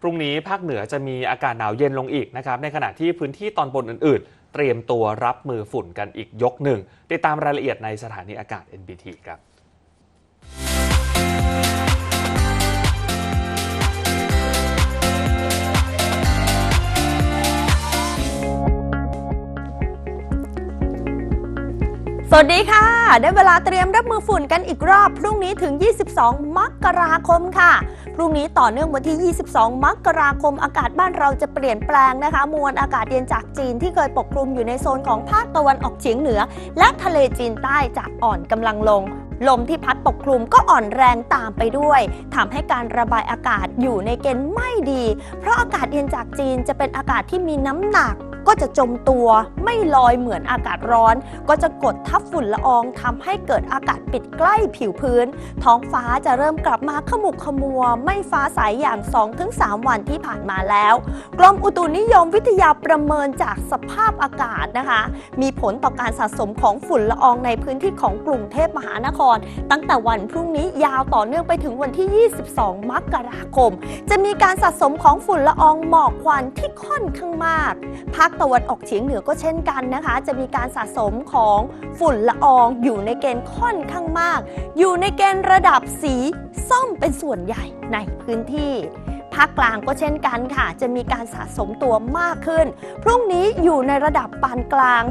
พรุ่งนี้ภาคเหนือจะมีอากาศหนาวเย็นลงอีกนะครับ ในขณะที่พื้นที่ตอนบนอื่น ๆ เตรียมตัวรับมือฝุ่นกันอีกยกหนึ่งติดตามรายละเอียดในสถานีอากาศ NBT ครับ สวัสดีค่ะ ได้เวลาเตรียมรับมือฝุ่นกันอีกรอบ พรุ่งนี้ถึง 22 มกราคมค่ะ พรุ่งนี้ต่อเนื่องวันที่ 22 มกราคมอากาศบ้านเราจะเปลี่ยนแปลงนะคะ มวลอากาศเย็นจากจีนที่เคยปกคลุมอยู่ในโซนของภาคตะวันออกเฉียงเหนือ และทะเลจีนใต้จะอ่อนกำลังลงลมที่พัดปกคลุมก็อ่อนแรงตามไปด้วยทำให้การระบายอากาศอยู่ในเกณฑ์ไม่ดี เพราะอากาศเย็นจากจีนจะเป็นอากาศที่มีน้ำหนัก ก็จะจมตัวไม่ลอยเหมือนอากาศร้อน ก็จะกดทับฝุ่นละอองทำให้เกิดอากาศปิดใกล้ผิวพื้น ท้องฟ้าจะเริ่มกลับมาขมุกขมัว ไม่ฟ้าใสอย่าง 2-3 วันที่ผ่านมาแล้ว กรมอุตุนิยมวิทยาประเมินจากสภาพอากาศนะคะ มีผลต่อการสะสมของฝุ่นละอองในพื้นที่ของกรุงเทพมหานคร ตั้งแต่วันพรุ่งนี้ยาวต่อเนื่องไปถึงวันที่ 22 มกราคม จะมีการสะสมของฝุ่นละอองหมอกควันที่ค่อนข้างมาก ภาคตะวันออกเฉียงเหนือก็เช่นกันนะคะ จะมีการสะสมของฝุ่นละอองอยู่ในเกณฑ์ค่อนข้างมาก อยู่ในเกณฑ์ระดับสีส้มเป็นส่วนใหญ่ในพื้นที่ภาคกลางก็เช่นกันค่ะ จะมีการสะสมตัวมากขึ้น พรุ่งนี้อยู่ในระดับปานกลาง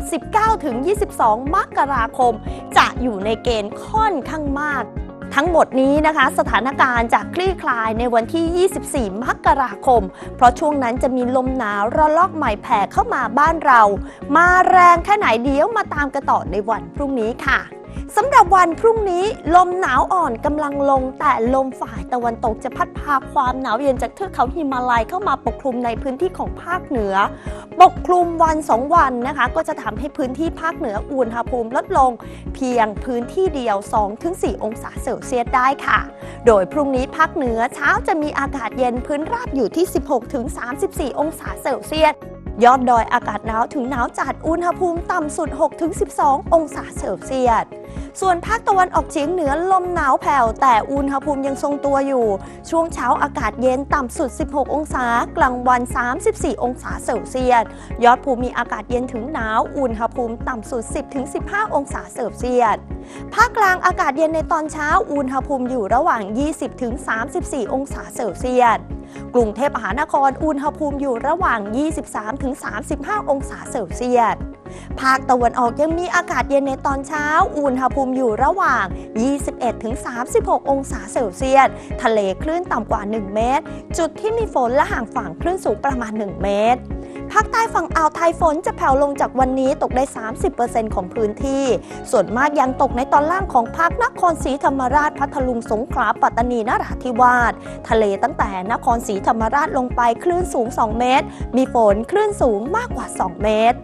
19-22 มกราคม จะอยู่ในเกณฑ์ค่อนข้างมาก ทั้งหมดนี้นะคะ สถานการณ์จะคลี่คลายในวันที่ 24 มกราคม เพราะช่วงนั้นจะมีลมหนาวระลอกใหม่แผ่เข้ามาบ้านเรา มาแรงแค่ไหนเดียวมาตามกันต่อในวันพรุ่งนี้ค่ะ สำหรับวันพรุ่งนี้ลมหนาวอ่อนกำลังลง แต่ลมฝ่ายตะวันตกจะพัดพาความหนาวเย็นจากเทือกเขาหิมาลัยเข้ามาปกคลุมในพื้นที่ของภาคเหนือ ปกคลุมวันสองวันนะคะ ก็จะทำให้พื้นที่ภาคเหนืออุณหภูมิลดลง เพียงพื้นที่เดียว 2-4 องศาเซลเซียสได้ค่ะ โดยพรุ่งนี้ภาคเหนือเช้าจะมีอากาศเย็นพื้นราบอยู่ที่ 16-34 องศาเซลเซียสยอดดอยอากาศหนาวถึงหนาวจัดอุณหภูมิต่ำสุด 6-12 องศาเซลเซียสส่วนภาคตะวันออกเฉียงเหนือลมหนาวแผ่ว แต่อุณหภูมิยังทรงตัวอยู่ ช่วงเช้าอากาศเย็นต่ำสุด 16 องศา กลางวัน 34 องศาเซลเซียส ยอดภูมิมีอากาศเย็นถึงหนาว อุณหภูมิต่ำสุด 10-15 องศาเซลเซียส ภาคกลางอากาศเย็นในตอนเช้า อุณหภูมิอยู่ระหว่าง 20-34 องศาเซลเซียสกรุงเทพมหานครอุณหภูมิอยู่ระหว่าง 23-35 องศาเซลเซียส ภาคตะวันออกยังมีอากาศเย็นในตอนเช้า อุณหภูมิอยู่ระหว่าง 21-36 องศาเซลเซียส ทะเลคลื่นต่ำกว่า 1 เมตร จุดที่มีฝนและห่างฝั่งคลื่นสูงประมาณ 1 เมตรภาคใต้ฝั่งอ่าวไทยฝนจะแผ่วลงจากวันนี้ตกได้ 30%ของพื้นที่ ส่วนมากยังตกในตอนล่างของภาคนครศรีธรรมราช พัทลุง สงขลา ปัตตานี นราธิวาส ทะเลตั้งแต่นครศรีธรรมราชลงไปคลื่นสูง 2 เมตร มีฝนคลื่นสูงมากกว่า 2 เมตร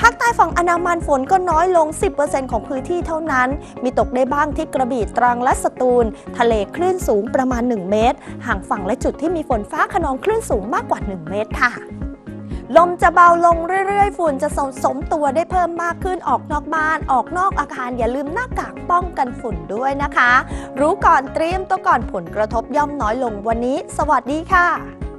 ภาคใต้ฝั่งอนามันฝนก็น้อยลง 10%ของพื้นที่เท่านั้น มีตกได้บ้างที่กระบี่ตรังและสตูล ทะเลคลื่นสูงประมาณ 1 เมตร ห่างฝั่งและจุดที่มีฝนฟ้าขนองคลื่นสูงมากกว่า 1 เมตรค่ะลมจะเบาลงเรื่อยๆ ฝุ่นจะสะสมตัวได้เพิ่มมากขึ้นออกนอกบ้าน ออกนอกอาคารอย่าลืมหน้ากากป้องกันฝุ่นด้วยนะคะ รู้ก่อนเตรียมตัวก่อนผลกระทบย่อมน้อยลงวันนี้ สวัสดีค่ะ